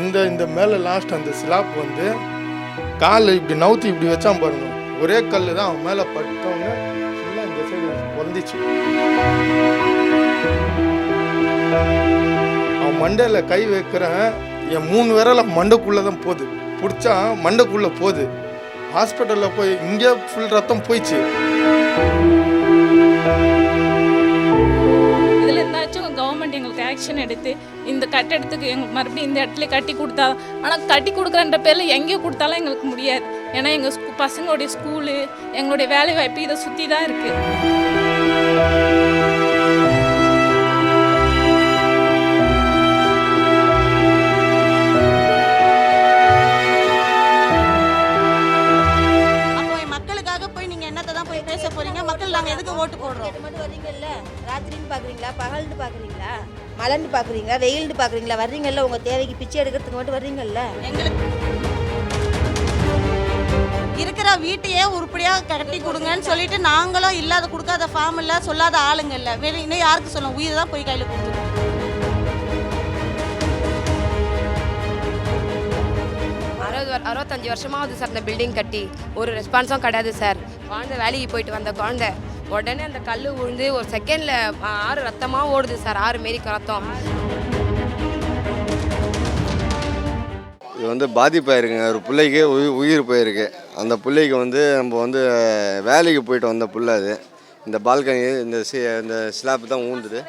இந்த இந்த மேலே லாஸ்ட் அந்த ஸ்லாப் வந்து கால் இப்படி நவுத்தி இப்படி வச்சான் பாருங்க. ஒரே கல் தான் அவன் மேலே பட்டவொடனே ஃபுல்லாக இந்த சைடு பொந்திச்சு அவன் மண்டையில் கை வைக்கிறேன். என் மூணு விரல மண்டைக்குள்ளே தான் போகுது. பிடிச்சா மண்டைக்குள்ளே போகுது. ஹாஸ்பிட்டலில் போய் இங்கே ஃபுல் ரத்தம் போயிடுச்சு எங்களுக்கு ஆக்ஷன் எடுத்து இந்த கட்டடத்துக்கு எங்களுக்கு மறுபடியும் இந்த இடத்துல கட்டி கொடுத்தா ஆனால் கட்டி கொடுக்குறன்ற பேரில் எங்கேயோ கொடுத்தாலும் எங்களுக்கு முடியாது. ஏன்னா எங்கள் ஸ்கூ பசங்களுடைய ஸ்கூலு எங்களுடைய வேலை வாய்ப்பு இதை சுற்றி தான் இருக்குது மலர்ந்து பார்க்குறீங்களா? வெயில்னு பார்க்குறீங்களா? வர்றீங்கல்ல உங்கள் தேவைக்கு பிச்சை எடுக்கிறதுக்கு மட்டும் வர்றீங்கல்ல? எங்களுக்கு இருக்கிற வீட்டையே உருப்படியா கட்டி கொடுங்கன்னு சொல்லிட்டு நாங்களும் இல்லாத கொடுக்காத ஃபார்ம் இல்ல சொல்லாத ஆளுங்க இல்ல. வெளி இன்னும் யாருக்கு சொல்லணும்? உயிர் தான் போய் கையில கொடுத்துருக்கோம் அறுபது அறுபத்தஞ்சு வருஷமாவது சார் இந்த பில்டிங் கட்டி. ஒரு ரெஸ்பான்ஸும் கிடையாது சார். குழந்தை வேலைக்கு போயிட்டு வந்த குழந்தை. உடனே அந்த கல் விழுந்து ஒரு செகண்டில் ஆறு ரத்தமாக ஓடுது சார். ஆறு மாரி ரத்தம். இது வந்து பாதிப்பாயிருக்குங்க. ஒரு பிள்ளைக்கு உயிர் உயிர் போயிருக்கு. அந்த பிள்ளைக்கு வந்து நம்ம வந்து வேலைக்கு போயிட்டு வந்த பிள்ளை அது. இந்த பால்கனி இந்த சி இந்த ஸ்லாப் தான் ஊந்துது.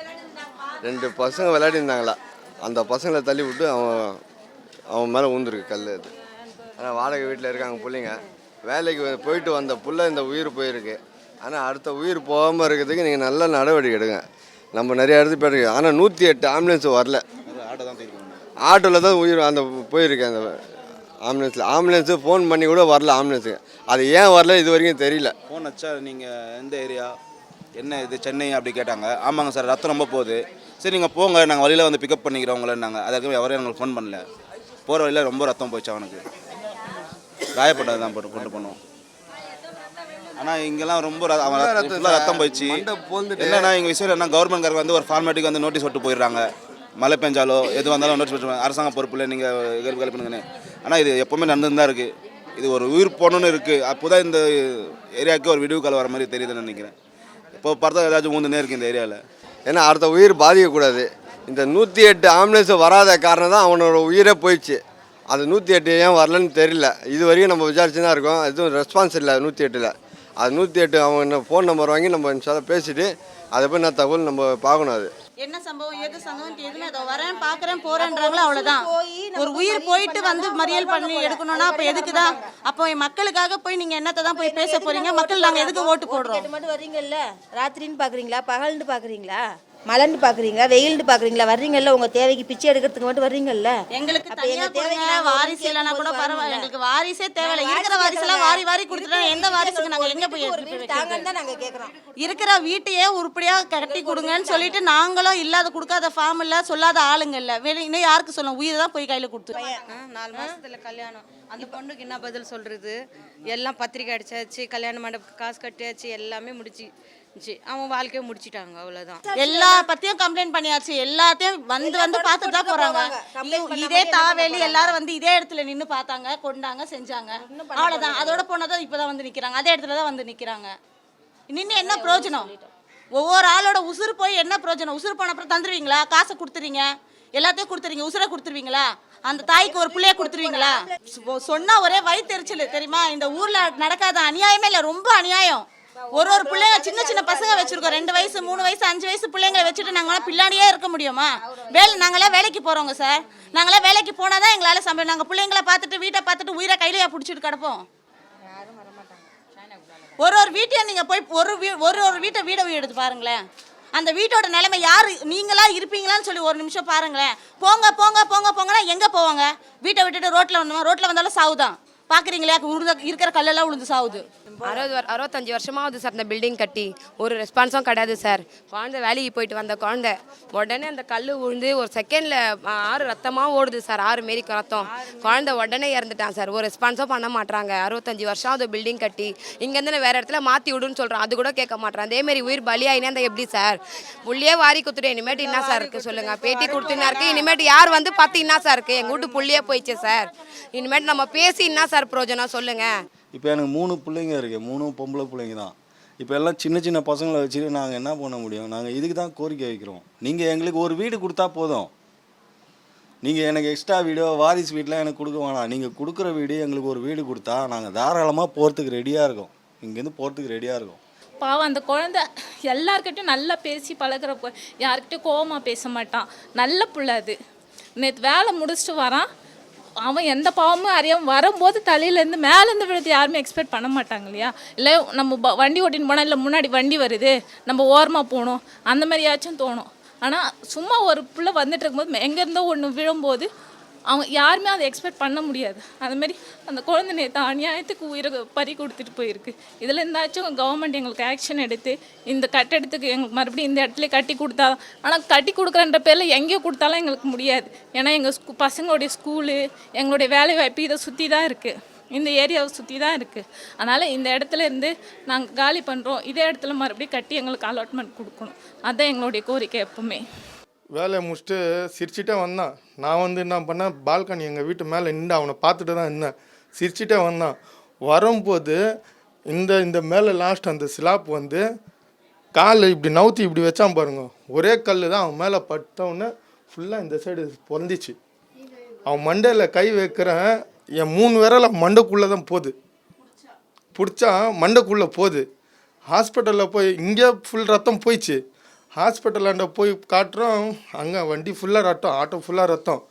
ரெண்டு பசங்க விளையாடிருந்தாங்களா. அந்த பசங்களை தள்ளி விட்டு அவன் அவன் மேலே ஊந்துருக்கு கல் அது. ஆனால் வாடகை வீட்டில் இருக்காங்க பிள்ளைங்க. வேலைக்கு போயிட்டு வந்த புள்ள இந்த உயிர் போயிருக்கு. ஆனால் அடுத்த உயிர் போகாமல் இருக்கிறதுக்கு நீங்கள் நல்ல நடவடிக்கை எடுங்க. நம்ம நிறைய இடத்துக்கு போயிருக்கு ஆனால் நூற்றி எட்டு ஆம்புலன்ஸ் வரல. ஆட்டோவில் தான் உயிர் அந்த போயிருக்கு அந்த ஆம்புலன்ஸில். ஆம்புலன்ஸு ஃபோன் பண்ணி கூட வரல ஆம்புலன்ஸுக்கு அது ஏன் வரல இது வரைக்கும் தெரியல. ஃபோன் வச்சா நீங்கள் எந்த ஏரியா? என்ன இது சென்னை அப்படி கேட்டாங்க. ஆமாங்க சார் ரத்தம் ரொம்ப போகுது. சரி நீங்கள் போங்க. நாங்கள் வழியில் வந்து பிக்கப் பண்ணிக்கிறோம் உங்களேன்னாங்க அதுக்கு எவரும் எங்களுக்கு ஃபோன் பண்ணல. போகிற வழியில் ரொம்ப ரத்தம் போயிடுச்சு அவனுக்கு. காயப்பட்டது தான் போட்டு கொண்டு போனோம். ஆனால் இங்கெல்லாம் ரொம்ப அவன் ரத்தம் போயிடுச்சு. என்னன்னா எங்கள் விஷயம் என்ன கவர்மெண்ட்காரங்க வந்து ஒரு ஃபார்மேட்டுக்கு வந்து நோட்டீஸ் விட்டு போயிடுறாங்க. மழை பெஞ்சாலோ எது வந்தாலும் நோட்டீஸ் விட்டு அரசாங்க பொறுப்பில் நீங்கள் ஹெல்ப் பண்ணுங்கன்னு ஆனால் இது எப்போவுமே நடந்து தான் இருக்குது இது ஒரு உயிர் போகணுன்னு இருக்குது அப்போ தான் இந்த ஏரியாவுக்கு ஒரு விடிவு காலம் வர மாதிரி தெரியுதுன்னு நினைக்கிறேன். இப்போ பார்த்தா ஏதாச்சும் ஊந்துனே இருக்குது இந்த ஏரியாவில் ஏன்னா அடுத்த உயிர் பாதிக்கக்கூடாது. இந்த நூற்றி எட்டு ஆம்புலன்ஸ் வராத காரணம் தான் அவனோட உயிரே போயிடுச்சு. அது நூற்றி எட்டு ஏன் வரலன்னு தெரியல. இது வரைக்கும் நம்ம விசாரிச்சு தான் இருக்கோம். எதுவும் ரெஸ்பான்ஸ் இல்லை நூற்றி எட்டில். அது நூற்றி எட்டு அவங்க ஃபோன் நம்பர் வாங்கி நம்ம இன்ஷால்லா பேசிட்டு அதை போய் நான் தகவல் நம்ம பார்க்கணும் அது. என்ன சம்பவம்? எது சம்பவம்? எதுவுமே அதை வரேன் பார்க்குறேன் போறேன்றாங்களோ? அவ்வளோதான் ஒரு உயிர் போயிட்டு வந்து மறியல் பண்ணி எடுக்கணும்னா அப்போ எதுக்கு தான் அப்போ என் மக்களுக்காக போய் நீங்க என்னத்தை தான் போய் பேச போறீங்க? மக்கள் நாங்க எதுக்கு ஓட்டு போடுறோம்? கேட்டு மட்டும் வர்றீங்கல்ல? ராத்திரின்னு பார்க்குறீங்களா பகல்னு பார்க்குறீங்களா மலர்ந்து பார்க்குறீங்களா? வெயில்னு பார்க்குறீங்களா? வர்றீங்கல்ல உங்கள் தேவைக்கு பிச்சை எடுக்கிறதுக்கு மட்டும் வர்றீங்கல்ல? எங்களுக்கு தனியா தேவைக்கு நாங்க வாரிசு இல்லைனா கூட பரவாயில்ல. எங்களுக்கு வாரிசே தேவையில்ல. இருக்கிற வாரிசெல்லாம். வாரி வாரி கொடுத்துட்டா எந்த வாரிசுக்கு நாங்க எங்க போய்? தாங்கன்னு தான் நாங்கள் கேட்குறோம் இருக்கிற வீட்டையே உருப்படியா கட்டி கொடுங்கன்னு சொல்லிட்டு நாங்களும் இல்லாத கொடுக்காத ஃபார்ம் இல்ல சொல்லாத ஆளுங்க இல்ல. இன்னும் யாருக்கு சொல்லணும்? உயிர் தான் போய் கையில கொடுத்து ஆ, நாலு மாசத்துல கல்யாணம். அந்த பொண்ணுக்கு என்ன பதில் சொல்றது? எல்லாம் பத்திரிக்கை அடிச்சாச்சு கல்யாண மண்டபத்துக்கு காசு கட்டியாச்சு எல்லாமே முடிச்சு அவன் வாழ்க்கையை முடிச்சிட்டாங்க அவ்வளவுதான். எல்லா பத்தியும் கம்ப்ளைண்ட் பண்ணியாச்சு. எல்லாத்தையும் வந்து வந்து பார்த்துட்டு தான் போறாங்க. இதே தாவேலி எல்லாரும் வந்து இதே இடத்துல நின்னு பார்த்தாங்க கொண்டாங்க செஞ்சாங்க. அவ்வளவுதான். அதோட போனதான் இப்பதான் வந்து நிக்கிறாங்க. அதே இடத்துல தான் வந்து நிக்கிறாங்க. நின்று என்ன பிரயோஜனம்? ஒவ்வொரு ஆளோட உசுறு போய் என்ன பிரயோஜனம்? உசுறு போன அப்புறம் தந்துருவீங்களா? காசை கொடுத்துறீங்க. எல்லாத்தையும் கொடுத்துறீங்க. உசுரை கொடுத்துருவீங்களா? அந்த தாய்க்கு ஒரு பிள்ளைய கொடுத்துருவீங்களா? சொன்னா ஒரே வயிற்றுச்சல் தெரியுமா? இந்த ஊர்ல நடக்காத அநியாயமே இல்லை. ரொம்ப அநியாயம். ஒரு ஒரு பிள்ளைங்க சின்ன சின்ன பசங்க வச்சிருக்கோம். ரெண்டு வயசு மூணு வயசு அஞ்சு வயசு பிள்ளைங்களை வச்சுட்டு நாங்களாம் பின்னாடியே இருக்க முடியுமா? வேலை நாங்களாம் வேலைக்கு போறோங்க சார். நாங்களாம் வேலைக்கு போனாதான் எங்களால சம்பளம். நாங்கள் பிள்ளைங்களை பார்த்துட்டு வீட்டை பார்த்துட்டு உயிரை கையிலையா பிடிச்சிட்டு கிடப்போம். ஒரு ஒரு வீட்டையும் நீங்க போய் ஒரு வீ- ஒரு ஒரு வீட்டை வீடை எடுத்து பாருங்களேன். அந்த வீட்டோட நிலைமை யார் நீங்களா இருப்பீங்களான்னு சொல்லி ஒரு நிமிஷம் பாருங்களேன். போங்க போங்க போங்க போங்கன்னா எங்க போவாங்க? வீட்டை விட்டுட்டு ரோட்ல வந்தோம்? ரோட்ல வந்தாலும் சாவுதான். பாக்குறீங்களா? உருந்த இருக்கிற கல்லெல்லாம் விழுந்து சாவுது. அறுபது அறுபத்தஞ்சு வருஷமாவது சார் இந்த பில்டிங் கட்டி. ஒரு ரெஸ்பான்ஸும் கிடையாது சார். குழந்தை வேலைக்கு போயிட்டு வந்த குழந்தை. உடனே அந்த கல் விழுந்து ஒரு செகண்டில் ஆறு ரத்தமாக ஓடுது சார். ஆறு மாரி ரத்தம். குழந்தை உடனே இறந்துட்டான் சார். ஒரு ரெஸ்பான்ஸும் பண்ண மாட்டாங்க அறுபத்தஞ்சு வருஷம் அது பில்டிங் கட்டி. இங்கேருந்து வேறு இடத்துல மாற்றி விடுன்னு சொல்கிறோம் அது கூட கேட்க மாட்டேன் அதேமாரி உயிர் பலியாயினா அந்த எப்படி சார்? புள்ளியே வாரி குத்துட்டு இனிமேட்டு என்ன சார் இருக்குது சொல்லுங்கள் பேட்டி கொடுத்துன்னா இருக்கு. இனிமேட்டு யார் வந்து பார்த்து என்ன சார் இருக்குது எங்கள் வீட்டு புள்ளியே போயிடுச்சு சார். இனிமேட்டு நம்ம பேசி என்ன சார் பிரயோஜனம் சொல்லுங்கள் இப்போ எனக்கு மூணு பிள்ளைங்க இருக்குது மூணு பொம்பளை பிள்ளைங்க தான். இப்போ எல்லாம் சின்ன சின்ன பசங்களை வச்சுட்டு நாங்கள் என்ன பண்ண முடியும்? நாங்கள் இதுக்கு தான் கோரிக்கை வைக்கிறோம். நீங்கள் எங்களுக்கு ஒரு வீடு கொடுத்தா போதும். நீங்கள் எனக்கு எக்ஸ்ட்ரா வீடோ வாரிசு வீடெலாம் எனக்கு கொடுக்க வேணாம். நீங்கள் கொடுக்குற வீடு எங்களுக்கு ஒரு வீடு கொடுத்தா நாங்கள் தாராளமாக போகிறதுக்கு ரெடியாக இருக்கோம். இங்கேருந்து போகிறதுக்கு ரெடியாக இருக்கோம். பாவம் அந்த குழந்தை எல்லார்கிட்டையும் நல்லா பேசி பழகுறப்ப யார்கிட்டயும் கோவமா பேச மாட்டான். நல்ல புள்ள அது. நேற்று வேலை முடிச்சுட்டு வரான். அவன் எந்த பாவமும் அறியாமல் வரும்போது தலையிலேருந்து மேலேருந்து விழுது யாருமே எக்ஸ்பெக்ட் பண்ண மாட்டாங்க இல்லையா? இல்லை நம்ம வண்டி ஓட்டின்னு போனால் இல்லை முன்னாடி வண்டி வருது நம்ம ஓரமாக போகணும் அந்த மாதிரியாச்சும் தோணும். ஆனால் சும்மா ஒரு பிள்ளை வந்துட்டு இருக்கும்போது எங்கேருந்தோ ஒன்று விழும்போது அவங்க யாருமே அதை எக்ஸ்பெக்ட் பண்ண முடியாது. அதுமாரி மாதிரி அந்த குழந்தை நேற்று அநியாயத்துக்கு உயிரை பறி கொடுத்துட்டு போயிருக்கு. இதில் இருந்தாச்சும் கவர்மெண்ட் எங்களுக்கு ஆக்ஷன் எடுத்து இந்த கட்டடத்துக்கு எங்களுக்கு மறுபடியும் இந்த இடத்துல கட்டி கொடுத்தா ஆனால் கட்டி கொடுக்குறன்ற பேரில் எங்கேயோ கொடுத்தாலும் எங்களுக்கு முடியாது. ஏன்னா எங்கள் ஸ்கூ பசங்களுடைய ஸ்கூலு எங்களுடைய வேலை வாய்ப்பு இதை சுற்றி தான் இருக்குது இந்த ஏரியாவை சுற்றி தான் இருக்குது அதனால் இந்த இடத்துல இருந்து நாங்கள் காலி பண்ணுறோம் இதே இடத்துல மறுபடியும் கட்டி எங்களுக்கு அலாட்மெண்ட் கொடுக்கணும். அதுதான் எங்களுடைய கோரிக்கை எப்பவுமே. வேலையை முடிச்சுட்டு சிரிச்சிட்டே வந்தான். நான் வந்து என்ன பண்ணேன்? பால்கனி எங்கள் வீட்டு மேலே நின்று அவனை பார்த்துட்டு தான் இருந்தேன் சிரிச்சிட்டே வந்தான். வரும்போது இந்த இந்த மேலே லாஸ்ட் அந்த ஸ்லாப் வந்து கால் இப்படி நவுத்தி இப்படி வச்சான் பாருங்க. ஒரே கல் தான் அவன் மேலே பட்டவுடனே ஃபுல்லாக இந்த சைடு பொந்திச்சு அவன் மண்டையில் கை வைக்கிறேன். என் மூணு விரல மண்டைக்குள்ளே தான் போகுது. பிடிச்சா மண்டைக்குள்ளே போகுது. ஹாஸ்பிட்டலில் போய் இங்கே ஃபுல் ரத்தம் போயிடுச்சு ஹாஸ்பிட்டலாண்ட போய் காட்டுறோம். அங்கே வண்டி ஃபுல்லாக ரத்தம் ஆட்டோ ஃபுல்லாக ரத்தம்.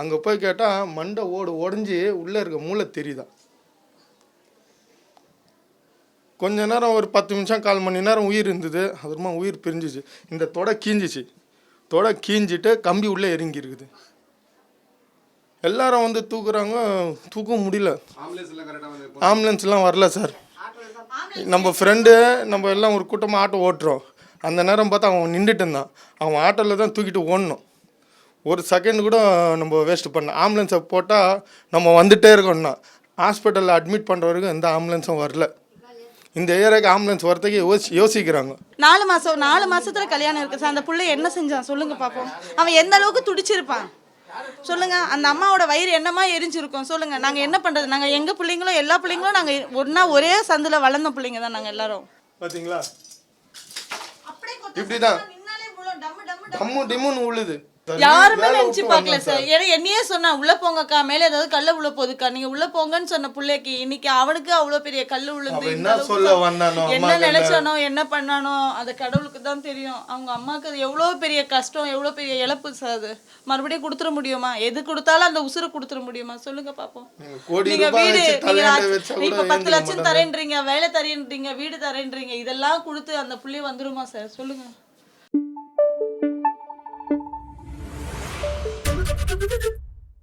அங்கே போய் கேட்டால் மண்டை ஓடு உடஞ்சி உள்ளே இருக்க மூளை தெரியுதா? கொஞ்ச நேரம் ஒரு பத்து நிமிஷம் கால் மணி நேரம் உயிர் இருந்தது. அப்புறமா உயிர் பிரிஞ்சிச்சு. இந்த தொடை கீஞ்சிச்சு. தொடை கீஞ்சிட்டு கம்பி உள்ளே இறங்கி இருக்குது எல்லாரும் வந்து தூக்குறாங்க. தூக்க முடியல. ஆம்புலன்ஸ்லாம் வரல சார் நம்ம ஃப்ரெண்டு நம்ம எல்லாம் ஒரு கூட்டமாக ஆட்டோ ஓட்டுறோம். அந்த நேரம் பார்த்தா அவன் நின்றுட்டு இருந்தான். அவன் ஆட்டோவில் தான் தூக்கிட்டு ஓடணும். ஒரு செகண்ட் கூட நம்ம வேஸ்ட் பண்ண ஆம்புலன்ஸை போட்டால் நம்ம வந்துட்டே இருக்கோம்னா ஹாஸ்பிட்டலில் அட்மிட் பண்ணுற வரைக்கும் எந்த ஆம்புலன்ஸும் வரல. இந்த ஏரியாவுக்கு ஆம்புலன்ஸ் வரதுக்கு யோசி யோசிக்கிறாங்க. நாலு மாசம் நாலு மாசத்துல கல்யாணம் இருக்கு சார். அந்த புள்ள என்ன செஞ்சான்? சொல்லுங்க பாப்போம். அவன் எந்த அளவுக்கு துடிச்சிருப்பான்? சொல்லுங்க. அந்த அம்மாவோட வயிறு என்னமா எரிஞ்சிருக்கும்? சொல்லுங்க. நாங்க என்ன பண்றது? நாங்க எங்க பிள்ளைங்களும் எல்லா பிள்ளைங்களும் நாங்க ஒண்ணா ஒரே சந்துல வளர்ந்த பிள்ளைங்க தான் நாங்க எல்லாரும். பார்த்தீங்களா இப்படிதான் டம்மு டிம்முன்னு உழுது. யாருமே நினைச்சு பார்க்கல வந்தான் சார். ஏன்னா என்னையே சொன்னா உள்ள போங்கக்கா மேல ஏதாவது கல்ல உள்ள போகுதுக்கா. நீங்க உள்ள போங்கன்னு சொன்ன பிள்ளைக்கு இன்னைக்கு அவனுக்கு அவ்வளவு பெரிய கல்லு இந்த என்ன நினைச்சானோ என்ன பண்ணானோ அது கடவுளுக்கு தான் தெரியும். அவங்க அம்மாக்கு அது எவ்வளவு பெரிய கஷ்டம் எவ்வளவு பெரிய இழப்பு சார் அது. மறுபடியும் கொடுத்துட முடியுமா? எது கொடுத்தாலும் அந்த உசுரை கொடுத்துட முடியுமா? சொல்லுங்க பாப்போம். நீங்க வீடு இப்ப பத்து லட்சம். தரேன்றீங்க வேலை தரேன்றீங்க வீடு தரேன்றீங்க இதெல்லாம் கொடுத்து அந்த புள்ளி வந்துருமா சார்? சொல்லுங்க.